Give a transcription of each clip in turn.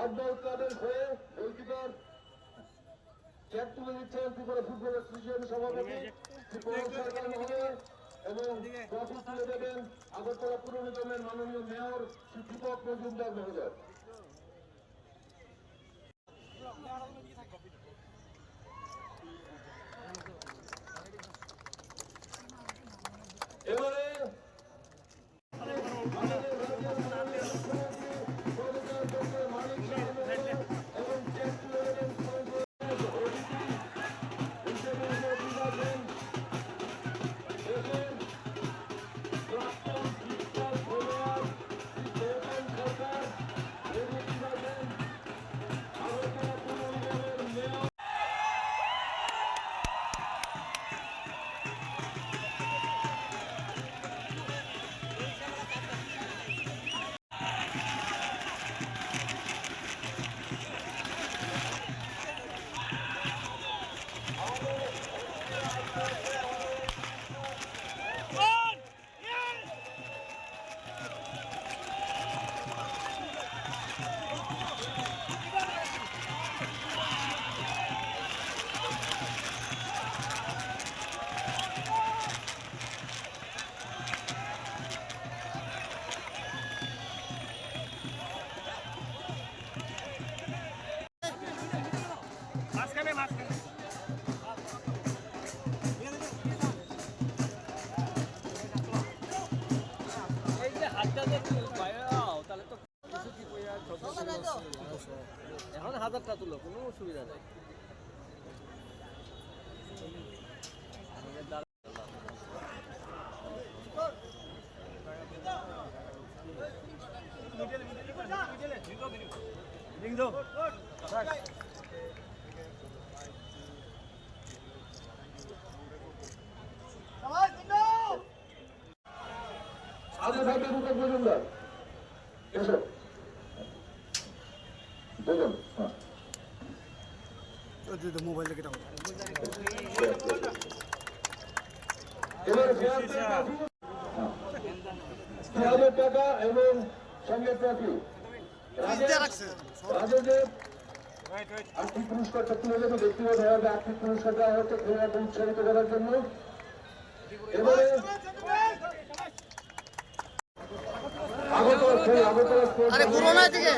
লাকডাউন ক্লাবের হয়ে goalkeeper check তুলে দিচ্ছেন ত্রিপুরা ফুটবল অ্যাসোসিয়েশন সভাপতি ত্রিপুরা সরকার মহোদয় এবং ট্রফি তুলে দেবেন। আগরতলা পুর নিগমের মাননীয় মেয়র দীপক মজুমদার মহোদয়। এখন হাজারটা তুলো কোনো অসুবিধা নেই সাথে মজুমদার এসো দুজন হ্যাঁ মোবাইল থেকে হাজার টাকা এবং সঙ্গে ট্রফি আর্থিক পুরস্কারটা তুলে দেবে ব্যক্তিগতভাবে আর্থিক পুরস্কার দেওয়া হচ্ছে উৎসাহিত করার জন্য এবারে আগরতলা খেল আগরতলা স্পোর্টস আরে ঘুরো না এদিকে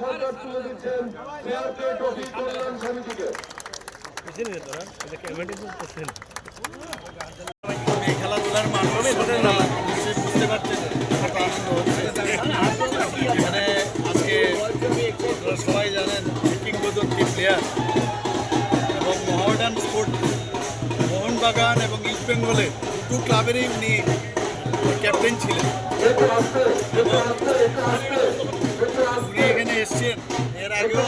সরকার তুলে দিচ্ছেন ফেয়ার ট্রফি কল্যাণ সমিতিকে খেলাধুলার নিশ্চয়ই বুঝতে পারছেন এখানে আজকে সবাই জানেন কিংবদন্তি প্লেয়ার এবং মহামেডান স্পোর্ট, মোহনবাগান এবং ইস্ট বেঙ্গলের দুটো ক্লাবেরই উনি ক্যাপ্টেন ছিলেন। উনি এখানে এসছেন। এর আগেও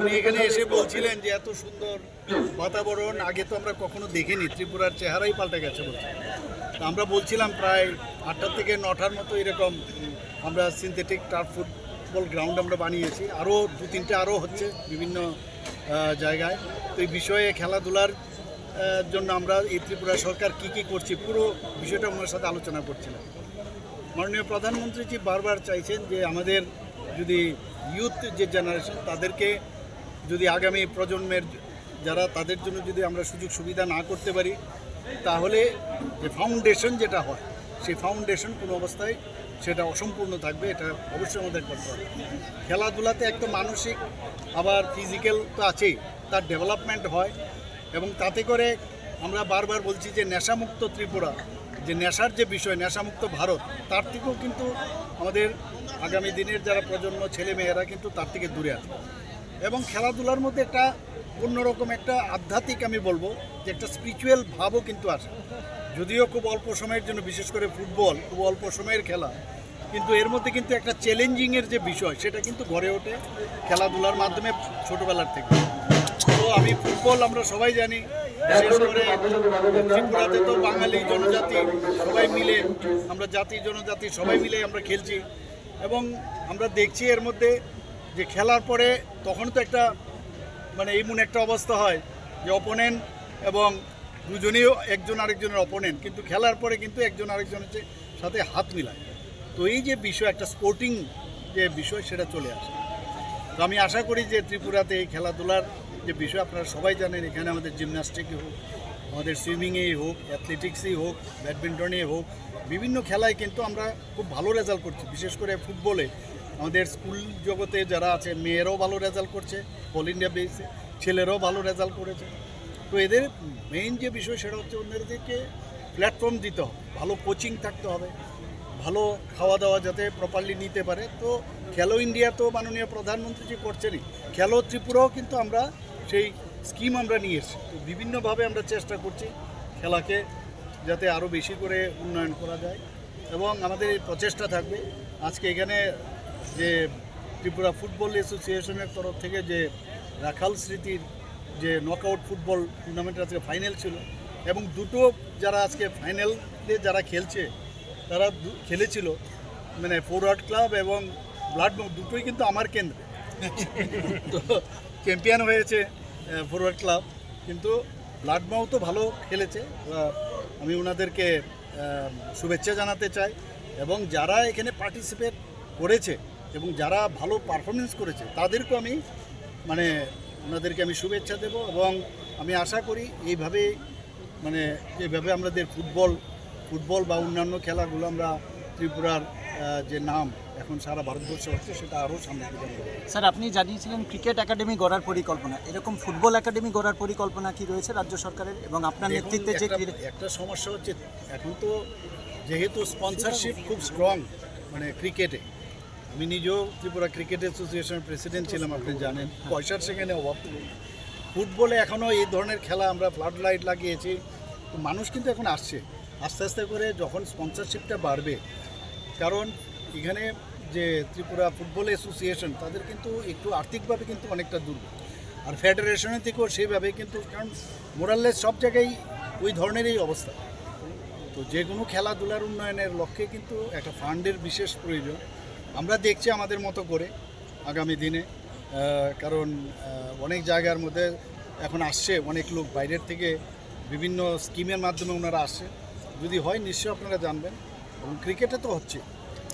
উনি এখানে এসে বলছিলেন যে এত সুন্দর বাতাবরণ আগে তো আমরা কখনো দেখিনি ত্রিপুরার চেহারাই পাল্টে গেছে বলছে। তা আমরা বলছিলাম প্রায় আটটা থেকে নটার মতো এরকম আমরা সিনথেটিক টার্ফ ফুটবল গ্রাউন্ড আমরা বানিয়েছি। আরও দু তিনটে আরও হচ্ছে বিভিন্ন জায়গায়। তো এই বিষয়ে খেলাধুলার জন্য আমরা এই ত্রিপুরা সরকার কি কি করছি, পুরো বিষয়টা ওনার সাথে আলোচনা করছিলাম। মাননীয় প্রধানমন্ত্রীজি বারবার চাইছেন যে আমাদের যদি ইউথ যে জেনারেশন তাদেরকে যদি আগামী প্রজন্মের যারা, তাদের জন্য যদি আমরা সুযোগ সুবিধা না করতে পারি, তাহলে যে ফাউন্ডেশন যেটা হয়, সেই ফাউন্ডেশন কোনো অবস্থায় সেটা অসম্পূর্ণ থাকবে, এটা অবশ্যই আমাদের করতে হবে খেলাধুলাতে একটা মানসিক, আবার ফিজিক্যাল তো আছেই, তার ডেভেলপমেন্ট হয় এবং তাতে করে আমরা বারবার বলছি যে নেশামুক্ত ত্রিপুরা, যে নেশার যে বিষয়, নেশামুক্ত ভারত, তার থেকেও কিন্তু আমাদের আগামী দিনের যারা প্রজন্ম, ছেলে মেয়েরা কিন্তু তার থেকে দূরে আছে। এবং খেলাধুলার মধ্যে একটা অন্যরকম একটা আধ্যাত্মিক আমি বলব, যে একটা স্পিরিচুয়াল ভাবও কিন্তু আসে যদিও খুব অল্প সময়ের জন্য, বিশেষ করে ফুটবল, খুব অল্প সময়ের খেলা, কিন্তু এর মধ্যে কিন্তু একটা চ্যালেঞ্জিংয়ের যে বিষয়, সেটা কিন্তু গড়ে ওঠে খেলাধুলার মাধ্যমে ছোটোবেলার থেকে। তো আমি ফুটবল আমরা সবাই জানি। বিশেষ করে ত্রিপুরাতে তো বাঙালি জনজাতি সবাই মিলে, আমরা জাতি জনজাতি সবাই মিলে আমরা খেলছি। এবং আমরা দেখছি এর মধ্যে যে খেলার পরে তখন তো একটা মানে এমন একটা অবস্থা হয় যে অপোনেন্ট এবং দুজনেই একজন আরেকজনের অপোনেন্ট কিন্তু খেলার পরে কিন্তু একজন আরেকজনের সাথে হাত মিলায়। তো এই যে বিষয়, একটা স্পোর্টিং যে বিষয়, সেটা চলে আসে। তো আমি আশা করি যে ত্রিপুরাতে এই খেলাধুলার যে বিষয় আপনারা সবাই জানেন, এখানে আমাদের জিমন্যাস্টিকই হোক, আমাদের সুইমিংয়েই হোক, অ্যাথলেটিক্সেই হোক ব্যাডমিন্টনে হোক, বিভিন্ন খেলায় কিন্তু আমরা খুব ভালো রেজাল্ট করছি। বিশেষ করে ফুটবলে আমাদের স্কুল জগতে যারা আছে, মেয়েরাও ভালো রেজাল্ট করছে, অল ইন্ডিয়া বেসে ছেলেরাও ভালো রেজাল্ট করেছে। তো এদের মেইন যে বিষয় সেটা হচ্ছে ওনাদেরকে প্ল্যাটফর্ম দিতে হবে, ভালো কোচিং থাকতে হবে, ভালো খাওয়া দাওয়া যাতে প্রপারলি নিতে পারে। তো খেলো ইন্ডিয়া তো মাননীয় প্রধানমন্ত্রী যে করছেনই, খেলো ত্রিপুরাও কিন্তু আমরা সেই স্কিম আমরা নিয়ে এসেছি তো বিভিন্নভাবে আমরা চেষ্টা করছি খেলাকে যাতে আরও বেশি করে উন্নয়ন করা যায় এবং আমাদের প্রচেষ্টা থাকবে। আজকে এখানে যে ত্রিপুরা ফুটবল অ্যাসোসিয়েশনের তরফ থেকে যে রাখাল স্মৃতির যে নকআউট ফুটবল টুর্নামেন্টের আজকে ফাইনাল ছিল এবং দুটো যারা আজকে ফাইনালে যারা খেলছে, তারা খেলেছিল মানে ফরওয়ার্ড ক্লাব এবং ব্লাড দুটোই কিন্তু আমার কেন্দ্রে। তো চ্যাম্পিয়ন হয়েছে ফরওয়ার্ড ক্লাব কিন্তু ব্লাড মাউ তো ভালো খেলেছে। আমি ওনাদেরকে শুভেচ্ছা জানাতে চাই এবং যারা এখানে পার্টিসিপেট করেছে এবং যারা ভালো পারফরমেন্স করেছে, তাদেরকেও আমি মানে ওনাদেরকে আমি শুভেচ্ছা দেব এবং আমি আশা করি এইভাবে মানে যেভাবে আমাদের ফুটবল ফুটবল বা অন্যান্য খেলাগুলো আমরা ত্রিপুরার যে নাম এখন সারা ভারতবর্ষে হচ্ছে সেটা আরও সামনে স্যার আপনি জানিয়েছিলেন ক্রিকেট একাডেমি গড়ার পরিকল্পনা। এরকম ফুটবল একাডেমি গড়ার পরিকল্পনা কি রয়েছে রাজ্য সরকারের এবং আপনার নেতৃত্বে যে একটা- সমস্যা হচ্ছে এখন তো যেহেতু স্পন্সরশিপ খুব স্ট্রং মানে ক্রিকেটে। আমি নিজেও ত্রিপুরা ক্রিকেট অ্যাসোসিয়েশনের প্রেসিডেন্ট ছিলাম আপনি জানেন। পয়সার সেখানে অভাব। ফুটবলে এখনও এই ধরনের খেলা আমরা ফ্লাড লাইট লাগিয়েছি। তো মানুষ কিন্তু এখন আসছে। আস্তে আস্তে করে যখন স্পন্সরশিপটা বাড়বে কারণ এখানে যে ত্রিপুরা ফুটবল অ্যাসোসিয়েশন, তাদের কিন্তু একটু আর্থিকভাবে কিন্তু অনেকটা দুর্বল। আর ফেডারেশনের থেকেও সেইভাবে কিন্তু, কারণ মোরাল্লেস সব জায়গায় ওই ধরনেরই অবস্থা। তো যে কোনো খেলাধুলার উন্নয়নের লক্ষ্যে কিন্তু একটা ফান্ডের বিশেষ প্রয়োজন। আমরা দেখছি আমাদের মতো করে আগামী দিনে কারণ অনেক জায়গার মধ্যে এখন আসছে অনেক লোক বাইরের থেকে বিভিন্ন স্কিমের মাধ্যমে ওনারা আসছে। যদি হয় নিশ্চয়ই আপনারা জানবেন। এবং ক্রিকেটে তো হচ্ছে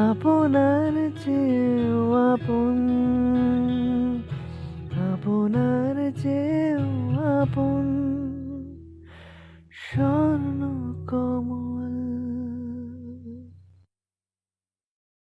আপনার চেয়েও আপন আপনার চেয়েও আপন। সব